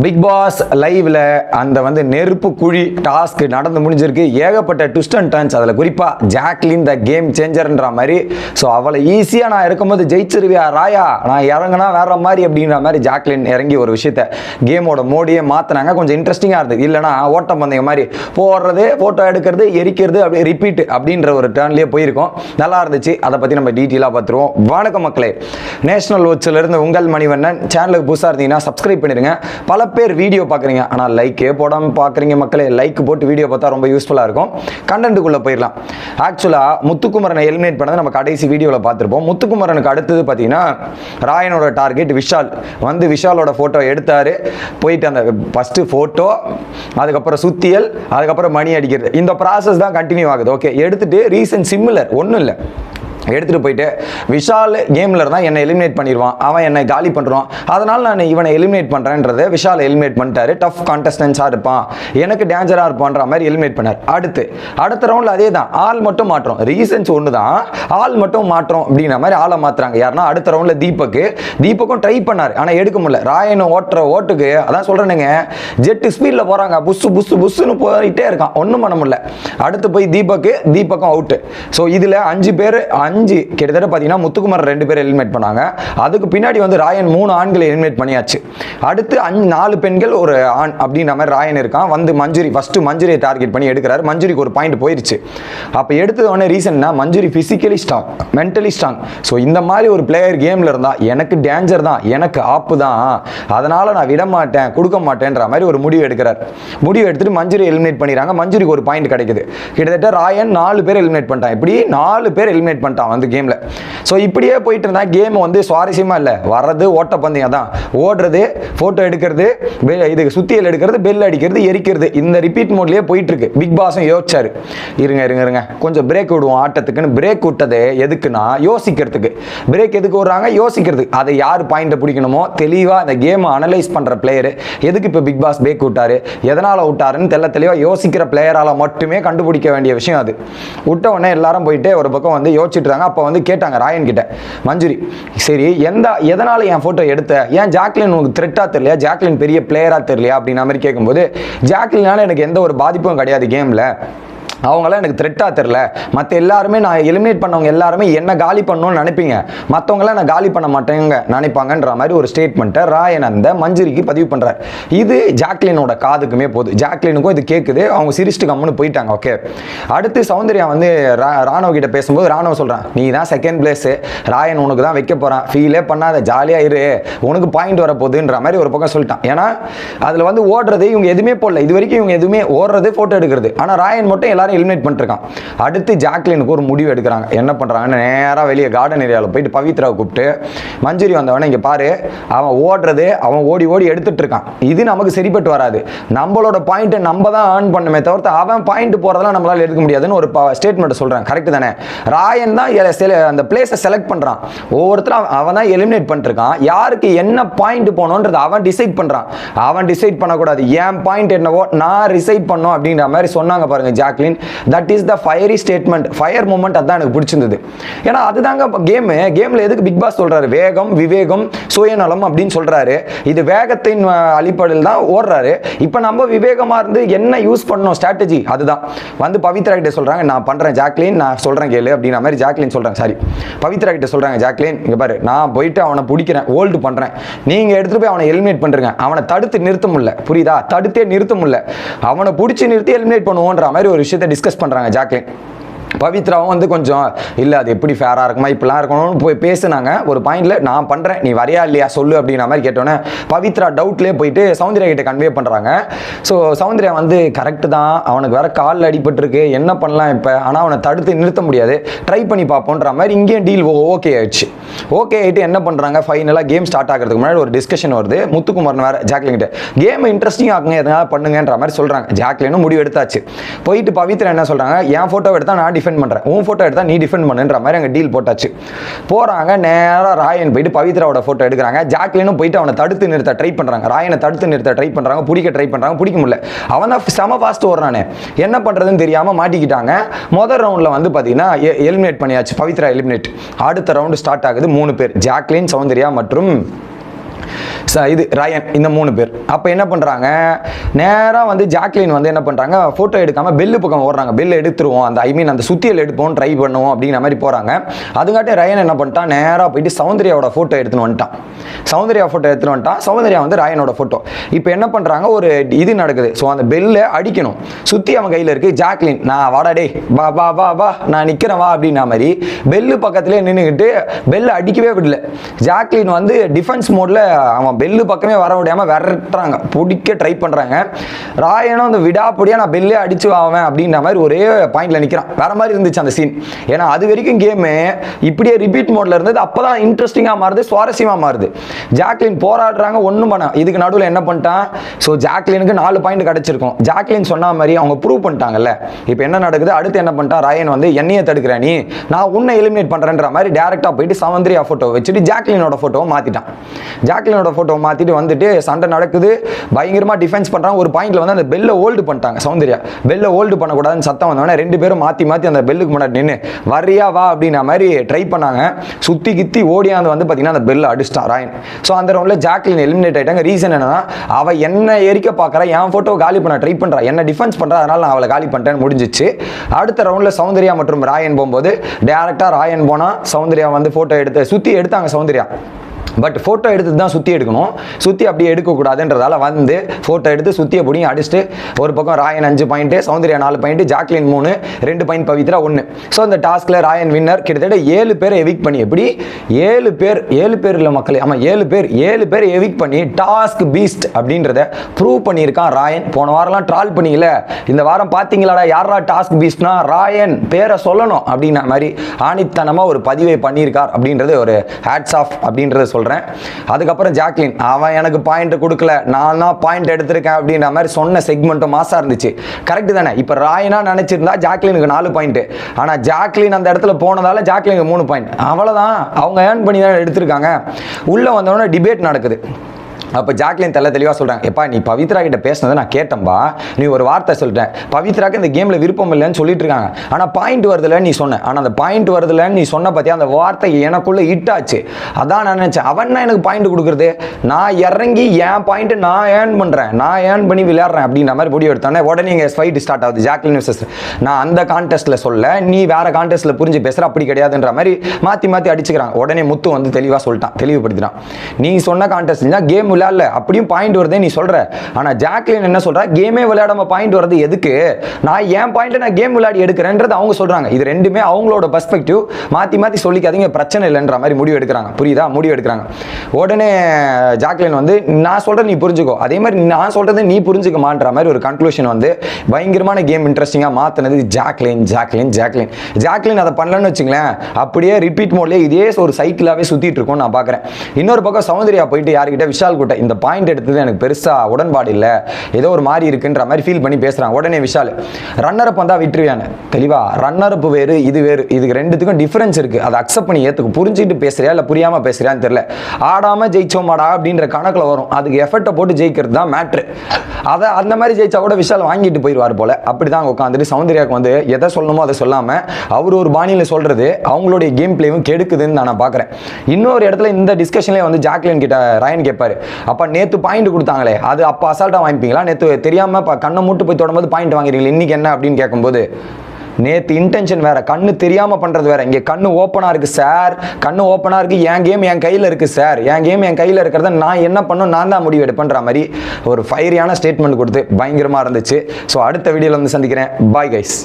Big pass லைவ்ல அந்த வந்து நெருப்பு குழி டாஸ்க் நடந்து முடிஞ்சிருக்கு. ஏகப்பட்ட ட்விஸ்ட் அண்ட் டர்ன்ஸ் அதில். குறிப்பாக ஜாக்லின் த கேம் சேஞ்சர்ன்ற மாதிரி. ஸோ அவளை ஈஸியாக நான் இருக்கும்போது ஜெயிச்சிருவியா? ராயா நான் இறங்கினா வேற மாதிரி அப்படின்ற மாதிரி ஜாக்லின் இறங்கி ஒரு விஷயத்த கேமோட மோடியே மாற்றினாங்க கொஞ்சம் இன்ட்ரெஸ்டிங்காக இருந்தது. இல்லைனா ஓட்டம் பந்தயம் மாதிரி போடுறது ஃபோட்டோ எடுக்கிறது எரிக்கிறது அப்படியே ரிப்பீட் அப்படின்ற ஒரு டேர்ன்லேயே போயிருக்கோம். நல்லா இருந்துச்சு. அதை பற்றி நம்ம டீட்டெயிலாக பார்த்துருவோம். வணக்கம் மக்களே. நேஷனல் வாட்சில் உங்கள் மணிவண்ணன். சேனலுக்கு புதுசாக இருந்தீங்கன்னா சப்ஸ்கிரைப் பண்ணிடுங்க. பல பேர் வீடியோ பார்க்குறீங்க. ஆனால் லைக்கே போடாமல் பார்க்குறீங்க மக்களே லைக் போட்டு வீடியோ பார்த்தா ரொம்ப யூஸ்ஃபுல்லாக இருக்கும். கண்டென்ட்டுக்குள்ளே போயிடலாம். ஆக்சுவலாக முத்துக்குமரனை எலிமினேட் பண்ணதை நம்ம கடைசி வீடியோவில் பார்த்துருப்போம். முத்துக்குமரனுக்கு அடுத்தது பார்த்தீங்கன்னா ராயனோட டார்கெட் விஷால். வந்து விஷாலோட ஃபோட்டோ எடுத்தார். போயிட்டு அந்த ஃபஸ்ட்டு ஃபோட்டோ அதுக்கப்புறம் சுத்தியல் அதுக்கப்புறம் மணி அடிக்கிறது. இந்த ப்ராசஸ் தான் கண்டினியூ ஆகுது. ஓகே எடுத்துகிட்டு ரீசன் சிம்மிலர் ஒன்றும் இல்லை. எடுத்துகிட்டு போயிட்டு விஷால் கேமில் இருந்தால் என்னை எலிமினேட் பண்ணிடுவான் அவன் என்னை காலி பண்ணுறான் அதனால் நான் இவனை எலிமினேட் பண்ணுறேன்றதை விஷால் எலிமினேட் பண்ணிட்டாரு. டஃப் கான்டெஸ்டன்ஸாக இருப்பான். எனக்கு டேஞ்சராக இருப்பான்ற மாதிரி எலிமினேட் பண்ணார். அடுத்து அடுத்த ரவுண்டில் அதே தான் ஆள் மட்டும் மாற்றோம். ரீசன்ஸ் ஒன்று தான் ஆள் மட்டும் மாற்றோம் அப்படின்ற மாதிரி ஆளை மாற்றுறாங்க யாருன்னா அடுத்த ரவுண்டில் தீபக்கு தீபக்கும் ட்ரை பண்ணார். ஆனால் எடுக்க முடியல. ராயனை ஓட்டுற ஓட்டுக்கு அதான் சொல்கிறேனுங்க ஜெட்டு ஸ்பீடில் போகிறாங்க புஸ்ஸு புஸ்ஸு புஸ்ஸுன்னு போயிட்டே இருக்கான். ஒன்றும் பண்ண முடியல. அடுத்து போய் தீபக்கு தீபக்கும் அவுட்டு ஸோ இதில் அஞ்சு பேர் அஞ்சு கிட்டத்தட்ட பார்த்தீங்கன்னா முத்துக்குமார் ரெண்டு பேர் எலிமினேட் பண்ணாங்க. அதுக்கு பின்னாடி வந்து ராயன் மூணு ஆண்களை எலிமினேட் பண்ணியாச்சு. அடுத்து அஞ்சு நாலு பெண்கள் ஒரு ஆண் அப்படின்ற மாதிரி ராயன் இருக்கான். வந்து மஞ்சுரி ஃபஸ்ட்டு மஞ்சுரியை டார்கெட் பண்ணி எடுக்கிறாரு. மஞ்சுரிக்கு ஒரு பாயிண்ட் போயிருச்சு. அப்போ எடுத்தது உடனே ரீசன்னா Manjari physically strong mentally strong so இந்த மாதிரி ஒரு பிளேயர் கேமில் இருந்தால் எனக்கு டேஞ்சர் தான் எனக்கு ஆப்பு தான். அதனால் நான் விட மாட்டேன் கொடுக்க மாட்டேன்ற மாதிரி ஒரு முடிவு எடுக்கிறார். முடிவு எடுத்துட்டு மஞ்சுரி எலிமினேட் பண்ணிடுறாங்க. மஞ்சுரிக்கு ஒரு பாயிண்ட் கிடைக்குது. கிட்டத்தட்ட ராயன் நாலு பேர் எலிமினேட் பண்ணிட்டான். இப்படி நாலு பேர் எலிமினேட் பண்ணிட்டான். வந்து கேமில் ஸோ இப்படியே போயிட்டு இருந்தால் கேம் வந்து சுவாரஸ்யமாக இல்லை. வர்றது ஓட்டப்பந்தயம் தான் ஓடுறது ஃபோட்டோ எடுக்கிறது இது சுத்தியல் எடுக்கிறது பெல் அடிக்கிறது எரிக்கிறது. இந்த ரிப்பீட் மோட்லேயே போயிட்டு இருக்கு பிக் பாஸும் யோசிச்சாரு. இருங்க இருங்க இருங்க. கொஞ்சம் பிரேக் விடுவோம் ஆட்டத்துக்குன்னு. பிரேக் விட்டது எதுக்குன்னா யோசிக்கிறதுக்கு. பிரேக் எதுக்கு விடுறாங்க? யோசிக்கிறது. அதை யார் பாயிண்ட்டை பிடிக்கணுமோ தெளிவாக அந்த கேமை அனலைஸ் பண்ணுற பிளேயர் எதுக்கு இப்போ பிக் பாஸ் பிரேக் விட்டாரு? எதனால் விட்டாருன்னு தெல்ல தெளிவாக யோசிக்கிற பிளேயரால் மட்டுமே கண்டுபிடிக்க வேண்டிய விஷயம் அது. விட்ட உடனே எல்லாரும் போயிட்டு ஒரு பக்கம் வந்து யோசிச்சுட்டு இருக்காங்க அப்போ வந்து கேட்டாங்க ராயன் கிட்ட மஞ்சுரி சரி எந்த எதனால் என் ஃபோட்டோ எடுத்த? ஏன் ஜாக்லின் உனக்கு த்ரெட்டாக தெரியலையா? ஜாக்லின் பெரிய பிளேயராக தெரியலையா? அப்படின்னா மாதிரி கேட்கும்போது ஜாக்லினால எனக்கு எந்த ஒரு பாதிப்பும் கிடையாது கேமில் அவங்களாம் எனக்கு த்ரெட்டாக தெரில மற்ற எல்லாருமே நான் எலிமினேட் பண்ணவங்க எல்லாருமே என்ன காலி பண்ணணும்னு நினைப்பீங்க. மற்றவங்களாம் நான் காலி பண்ண மாட்டேங்க நினைப்பாங்கன்ற மாதிரி ஒரு ஸ்டேட்மெண்ட்டை ராயன் அந்த மஞ்சுரிக்கு பதிவு பண்ணுறார் இது ஜாக்லினோட காதுக்குமே போகுது. ஜாக்லினுக்கும் இது கேட்குது அவங்க சிரிச்சுட்டு கம்முன்னு போயிட்டாங்க. ஓகே அடுத்து சௌந்தர்யா வந்து ரா- ராணுவ கிட்ட பேசும்போது ராணுவ சொல்கிறான் நீ தான் செகண்ட் பிளேஸு ராயன் உனக்கு தான் வைக்க போகிறான் ஃபீலே பண்ணாத. ஜாலியாக இரு. உனக்கு பாயிண்ட் வரப்போகுதுன்ற மாதிரி ஒரு பக்கம் சொல்லிட்டான். ஏன்னா அதில் வந்து ஓடுறது இவங்க எதுவுமே போடல. இது வரைக்கும் இவங்க எதுவுமே ஓடுறது ஃபோட்டோ எடுக்கிறது. ஆனால் ராயன் மட்டும் எல்லாரும் எலிமினேட் பண்ணிருக்கான் அடுத்து ஜாக்லினுக்கு ஒரு முடிவு எடுக்கிறாங்க. என்ன பண்ணுறாங்கன்னு நேராக வெளியே கார்டன் ஏரியாவில் போயிட்டு பவித்ராவை கூப்பிட்டு மஞ்சுரி வந்தவனே இங்கே பாரு. அவன் ஓடுறது அவன் ஓடி ஓடி எடுத்துட்டு இருக்கான் இது நமக்கு சரிப்பட்டு வராது. நம்மளோட பாயிண்ட்டை நம்ம தான் ஏர்ன் பண்ணுமே தவிர்த்து அவன் பாயிண்ட் போகிறதெல்லாம் நம்மளால் எடுக்க முடியாதுன்னு ஒரு ஸ்டேட்மெண்ட் சொல்கிறேன் கரெக்ட் தானே? ராயன் தான் எ- செல- அந்த பிளேஸை செலக்ட் பண்ணுறான் ஒவ்வொருத்தரும் அவன் அவன் தான் எலிமினேட் பண்ணிருக்கான் யாருக்கு என்ன பாயிண்ட் போகணுன்றது அவன் டிசைட் பண்ணுறான் அவன் டிசைட் பண்ணக்கூடாது. என் பாயிண்ட் என்னவோ நான் ரிசைட் பண்ணோம் அப்படின்ற மாதிரி சொன்னாங்க பாருங்க Jacqueline. That is the fiery statement fire moment அதான் எனக்கு பிடிச்சிருந்தது. ஏன்னா அதுதாங்க கேமு கேமில் எதுக்கு பிக் பாஸ் சொல்கிறாரு வேகம் விவேகம் சுயநலம் அப்படின்னு சொல்கிறாரு இது வேகத்தின் அடிப்படையில் தான் ஓடுறாரு. இப்போ நம்ம விவேகமாக இருந்து என்ன யூஸ் பண்ணோம் ஸ்ட்ராட்டஜி அதுதான். வந்து பவித்ரா கிட்ட சொல்கிறாங்க நான் பண்ணுறேன் ஜாக்லின். நான் சொல்கிறேன் கேளு அப்படின்ற மாதிரி ஜாக்லின் சொல்கிறாங்க சாரி பவித்ரா கிட்ட சொல்கிறாங்க ஜாக்லின் இங்கே பாரு. நான் போயிட்டு அவனை பிடிக்கிறேன். ஹோல்டு பண்ணுறேன் நீங்கள் எடுத்துகிட்டு போய் அவனை எலிமினேட் பண்ணுறீங்க அவனை தடுத்து நிறுத்த முடியல. புரியுதா? தடுத்தே நிறுத்த முடியல. அவனை பிடிச்சி நிறுத்தி எலிமினேட் பண்ணுவோன்ற மாதிரி ஒரு விஷயத்தை டிஸ்கஸ் பண்ணுறாங்க ஜாக்லின். பவித்ராவும் வந்து கொஞ்சம் இல்லை அது எப்படி ஃபேராக இருக்குமா? இப்படிலாம் இருக்கணும்னு போய் பேசுனாங்க. ஒரு பாயிண்டில் நான் பண்ணுறேன் நீ வரையா இல்லையா? சொல்லு அப்படின்ற மாதிரி கேட்டோன்னே பவித்ரா டவுட்லேயே போயிட்டு சௌந்தர்யா கிட்ட கன்வே பண்ணுறாங்க ஸோ சௌந்தர்யா வந்து கரெக்டு தான். அவனுக்கு வேற காலில் அடிபட்டிருக்கு. என்ன பண்ணலாம் இப்போ? ஆனால் அவனை தடுத்து நிறுத்த முடியாது. ட்ரை பண்ணி பார்ப்போன்ற மாதிரி இங்கேயும் டீல் ஓகே ஆயிடுச்சு. ஓகே ஆகிட்டு என்ன பண்ணுறாங்க ஃபைனலாக கேம் ஸ்டார்ட் ஆகிறதுக்கு முன்னாடி ஒரு டிஸ்கஷன் வருது. முத்துக்குமார்னு வேறு ஜாக்லின்கிட்ட கேம் இன்ட்ரெஸ்டிங் ஆகுங்க எதனால் பண்ணுங்கன்ற மாதிரி சொல்கிறாங்க ஜாக்லினும் முடிவு எடுத்தாச்சு. போயிட்டு பவித்ரா என்ன சொல்கிறாங்க என் ஃபோட்டோ எடுத்தால் நான் டிஃபெண்ட் பண்ணுறேன் உன் ஃபோட்டோ எடுத்தா நீ டிஃபெண்ட் பண்ணுன்ற மாதிரி அங்கே டீல் போட்டாச்சு. போகிறாங்க நேராக ராயன் போயிட்டு பவித்ராவோட ஃபோட்டோ எடுக்கிறாங்க. ஜாக்லினும் போயிட்டு அவனை தடுத்து நிறுத்த ட்ரை பண்ணுறாங்க ராயனை தடுத்து நிறுத்த ட்ரை பண்ணுறாங்க பிடிக்க ட்ரை பண்ணுறாங்க பிடிக்க முடியல. அவன் தான் செம ஃபாஸ்ட் ஓடுறானே. என்ன பண்ணுறதுன்னு தெரியாமல் மாட்டிக்கிட்டாங்க. முதல் ரவுண்டில் வந்து பார்த்தீங்கன்னா எலிமினேட் பண்ணியாச்சு. பவித்ரா எலிமினேட் அடுத்த ரவுண்டு ஸ்டார்ட் ஆகுது மூணு பேர். ஜாக்லின் சௌந்தர்யா மற்றும் இது ரயன் இந்த மூணு பேர். அப்போ என்ன பண்ணுறாங்க நேராக வந்து ஜாக்லின் வந்து என்ன பண்ணுறாங்க ஃபோட்டோ எடுக்காமல் பெல்லு பக்கம் ஓடுறாங்க. பெல் எடுத்துருவோம். அந்த ஐ மீன் அந்த சுத்தியல் எடுப்போம் ட்ரை பண்ணுவோம் அப்படிங்கிற மாதிரி போகிறாங்க அதுங்காட்டி ரயன் என்ன பண்ணிட்டான்? நேராக போயிட்டு சௌந்தர்யாவோட ஃபோட்டோ எடுத்துன்னு வந்துட்டான். சௌந்தர்யா ஃபோட்டோ எடுத்துன்னு வந்துட்டான். சௌந்தர்யா வந்து ராயனோட ஃபோட்டோ இப்போ என்ன பண்ணுறாங்க ஒரு இது நடக்குது. ஸோ அந்த பெல்லை அடிக்கணும். சுற்றி அவன் கையில் இருக்குது ஜாக்லின். நான் வாடா டேய். வா வா வா வா. நான் நிற்கிறேன் வா அப்படின்னா மாதிரி பெல்லு பக்கத்துலேயே நின்றுக்கிட்டு பெல்லை அடிக்கவே விடல. ஜாக்லின் வந்து டிஃபென்ஸ் மோடில் அவன் பெல்லு பக்கமே வர முடியாமல் விரட்டுறாங்க. பிடிக்க ட்ரை பண்ணுறாங்க ராயனும் அந்த விடாப்படியாக நான் பெல்லே அடிச்சு ஆவேன் அப்படின்ற மாதிரி ஒரே பாயிண்ட்ல நிற்கிறான் வேற மாதிரி இருந்துச்சு அந்த சீன் ஏன்னா அது வரைக்கும் கேமு இப்படியே ரிப்பீட் மோட்ல இருந்தது. அப்போதான் இன்ட்ரெஸ்டிங்காக மாறுது சுவாரஸ்யமாக மாறுது. ஜாக்லின் போராடுறாங்க ஒன்றும் பண்ண இதுக்கு நடுவில் என்ன பண்ணிட்டான்? ஸோ ஜாக்லினுக்கு நாலு பாயிண்ட் கிடச்சிருக்கும். ஜாக்லின் சொன்ன மாதிரி அவங்க ப்ரூவ் பண்ணிட்டாங்கல்ல. இப்போ என்ன நடக்குது? அடுத்து என்ன பண்ணிட்டான்? ராயன் வந்து என்னையை தடுக்கிற நீ? நான் உன்னை எலிமினேட் பண்ணுறேன்ற மாதிரி டேரெக்டாக போயிட்டு சவந்திரியா ஃபோட்டோ வச்சுட்டு ஜாக்லினோட ஃபோட்டோவை மாற்றிட்டான் ஜாக்லினோட ஃபோட்டோ மாற்றிட்டு வந்துட்டு சண்டை நடக்குது. பயங்கரமாக டிஃபென்ஸ் பண்ணுறாங்க ஒரு பாயிண்ட்ல வந்து அந்த பெல்லை ஹோல்டு பண்ணிட்டாங்க சௌந்தர்யா. பெல்லை ஹோல்டு பண்ணக்கூடாதுன்னு சத்தம் வந்தவொடனே ரெண்டு பேரும் மாற்றி மாற்றி அந்த பெல்லுக்கு முன்னாடி நின்று வரியா வா அப்படின்ற மாதிரி ட்ரை பண்ணாங்க. சுற்றி கித்தி ஓடியாந்து வந்து பார்த்தீங்கன்னா அந்த பெல்லை அடிச்சிட்டான் ராயன். ஸோ அந்த ரவுண்டில் ஜாக்லின் எலிமினேட் ஆகிட்டாங்க ரீசன் என்னன்னா அவள் என்ன எரிக்க பார்க்குறா என் ஃபோட்டோ காலி பண்ண ட்ரை பண்ணுறா என்ன டிஃபென்ஸ் பண்ணுறா அதனால் நான் அவளை காலி பண்ணிட்டேன்னு முடிஞ்சிச்சு. அடுத்த ரவுண்டில் சௌந்தர்யா மற்றும் ராயன் போகும்போது டேரெக்டாக ராயன் போனால் சௌந்தர்யா வந்து ஃபோட்டோ எடுத்து சுற்றி எடுத்தாங்க சௌந்தர்யா. பட் ஃபோட்டோ எடுத்து தான் சுற்றி எடுக்கணும். சுற்றி அப்படியே எடுக்கக்கூடாதுன்றதால வந்து ஃபோட்டோ எடுத்து சுற்றியை பிடிங்கி அடிச்சுட்டு ஒரு பக்கம் ராயன் அஞ்சு பாயிண்ட்டு சௌந்தர்யா நாலு பாயிண்ட்டு ஜாக்லின் மூணு ரெண்டு பாயிண்ட் பவித்ரா ஒன்று ஸோ அந்த டாஸ்கில் ராயன் வின்னர் கிட்டத்தட்ட ஏழு பேரை எவிக் பண்ணி எப்படி? ஏழு பேர் ஏழு பேர் இல்லை மக்களே ஆமாம் ஏழு பேர் ஏழு பேர் எவிக் பண்ணி டாஸ்க் பீஸ்ட் அப்படின்றத ப்ரூவ் பண்ணியிருக்கான் ராயன். போன வாரம்லாம் ட்ரால் பண்ணிக்கல இந்த வாரம் பார்த்தீங்களாடா யாரா டாஸ்க் பீஸ்ட்னா ராயன் பேரை சொல்லணும் அப்படின்ன மாதிரி ஆணித்தனமாக ஒரு பதிவை பண்ணியிருக்கார் அப்படின்றது ஒரு ஹேட்ஸ் ஆஃப் அப்படின்றது சொல்கிறேன் அதுக்கப்புறம் ஜாக்லின் அவன் எனக்கு பாயிண்ட் கொடுக்கல. நான் தான் பாயிண்ட் எடுத்திருக்கேன் அப்படின்ற மாதிரி சொன்ன செக்மெண்ட்டும் மாசாக இருந்துச்சு. கரெக்டு தானே? இப்போ ராயனா நினச்சிருந்தா ஜாக்லினுக்கு நாலு பாயிண்ட்டு ஆனால் ஜாக்லின் அந்த இடத்துல போனதால ஜாக்லினுக்கு மூணு பாயிண்ட் அவ்வளோதான் அவங்க ஏர்ன் பண்ணி தான் எடுத்திருக்காங்க. உள்ளே வந்தவொடனே டிபேட் நடக்குது. அப்போ ஜாக்லின் தெல்ல தெளிவாக சொல்கிறாங்க எப்பா நீ பவித்ரா கிட்ட பேசினதை நான் கேட்டம்பா. நீ ஒரு வார்த்தை சொல்லிட்டேன் பவித்ராக்கு இந்த கேமில் விருப்பம் இல்லைன்னு சொல்லிட்டு இருக்காங்க ஆனால் பாயிண்ட் வருதுல நீ சொன்ன. ஆனால் அந்த பாயிண்ட் வருதுலன்னு நீ சொன்ன பார்த்தியா அந்த வார்த்தை எனக்குள்ளே இட்டாச்சு அதான் நான் நினச்சேன். அவன் தான் எனக்கு பாயிண்ட் கொடுக்குறது? நான் இறங்கி என் பாயிண்ட் நான் ஏர்ன் பண்ணுறேன் நான் ஏர்ன் பண்ணி விளையாடுறேன். அப்படின்ற மாதிரி முடிவு எடுத்தோன்னே உடனே இங்கே ஃபைட் ஸ்டார்ட் ஆகுது ஜாக்லின் விசஸ் நான் அந்த கான்டெஸ்ட்டில் சொல்ல நீ வேற கான்டெஸ்ட்டில் புரிஞ்சு பேசுகிற அப்படி கிடையாதுன்ற மாதிரி மாற்றி மாற்றி அடிச்சுக்கிறாங்க உடனே முத்து வந்து தெளிவாக சொல்லிட்டான். தெளிவுபடுத்தினான் நீ சொன்ன கான்டெஸ்ட் கேம் விளையாடல அப்படியும் பாயிண்ட் வருதே நீ சொல்ற. ஆனால் ஜாக்லின் என்ன சொல்ற? கேமே விளையாடாம பாயிண்ட் வருது எதுக்கு? நான் என் பாயிண்ட் நான் கேம் விளையாடி எடுக்கிறேன்றது அவங்க சொல்றாங்க. இது ரெண்டுமே அவங்களோட பெர்ஸ்பெக்டிவ் மாற்றி மாற்றி சொல்லிக்காதீங்க. பிரச்சனை இல்லைன்ற மாதிரி முடிவு எடுக்கிறாங்க. புரியுதா? முடிவு எடுக்கிறாங்க. உடனே ஜாக்லின் வந்து நான் சொல்றேன் நீ புரிஞ்சுக்கோ. அதே மாதிரி நான் சொல்றதை நீ புரிஞ்சுக்க மாட்டுற மாதிரி ஒரு கன்க்ளூஷன் வந்து பயங்கரமான கேம் இன்ட்ரெஸ்டிங்காக மாற்றினது ஜாக்லின் ஜாக்லின் ஜாக்லின். ஜாக்லின் அதை பண்ணலன்னு வச்சுங்களேன் அப்படியே ரிப்பீட் மோட்லேயே இதே ஒரு சைக்கிளாகவே சுற்றிட்டு இருக்கும் நான் பார்க்குறேன் இன்னொரு பக்கம் சௌந்தர்யா போயிட்டு யார்கிட்ட விஷால் கூட்ட இந்த பாயிண்ட் எடுத்தது எனக்கு பெருசாக உடன்பாடு இல்லை. ஏதோ ஒரு மாதிரி இருக்குன்ற மாதிரி ஃபீல் பண்ணி பேசுகிறாங்க உடனே விஷால் ரன்னர் அப் வந்தால் விட்டுருவியான்னு தெளிவா அப் வேறு இது வேறு இதுக்கு ரெண்டுத்துக்கும் டிஃப்ரென்ஸ் இருக்குது அதை அக்செப்ட் பண்ணி ஏற்றுக்கு புரிஞ்சுட்டு பேசுறியா இல்லை புரியாமல் பேசுறியான்னு தெரியல. ஆடாமல் ஜெயிச்சோமாடா அப்படின்ற கணக்கில் வரும். அதுக்கு எஃபர்ட்டை போட்டு ஜெயிக்கிறது தான் மேட்ரு அதை அந்த மாதிரி ஜெயிச்சா கூட விஷால் வாங்கிட்டு போயிடுவார் போல. அப்படி தான் உட்காந்துட்டு சௌந்தர்யாவுக்கு வந்து எதை சொல்லணுமோ அதை சொல்லாமல் அவர் ஒரு பாணியில் சொல்கிறது அவங்களுடைய கேம் பிளேவும் கெடுக்குதுன்னு நான் பார்க்குறேன் இன்னொரு இடத்துல இந்த டிஸ்கஷன்லேயே வந்து ஜாக்லின் கிட்ட ராயன் கேட்பாரு அப்போ நேற்று பாயிண்ட் கொடுத்தாங்களே அது அப்போ அசால்ட்டாக வாங்கிப்பீங்களா? நேற்று தெரியாமல் இப்போ கண்ணை மூட்டு போய் தொடும்போது பாயிண்ட் வாங்குறீங்களா இன்னைக்கு என்ன அப்படின்னு கேட்கும்போது நேற்று இன்டென்ஷன் வேறு கண்ணு தெரியாமல் பண்ணுறது வேறு. இங்கே கண்ணு ஓப்பனாக இருக்குது சார் கண்ணு ஓப்பனாக இருக்குது என் கேம் என் கையில் இருக்குது சார் என் கேம் என் கையில் இருக்கிறத நான் என்ன பண்ணும் நான் தான் முடிவு எடுப்பேன்ற மாதிரி ஒரு ஃபயரியான ஸ்டேட்மெண்ட் கொடுத்து பயங்கரமாக இருந்துச்சு. ஸோ அடுத்த வீடியோவில் வந்து சந்திக்கிறேன். Bye guys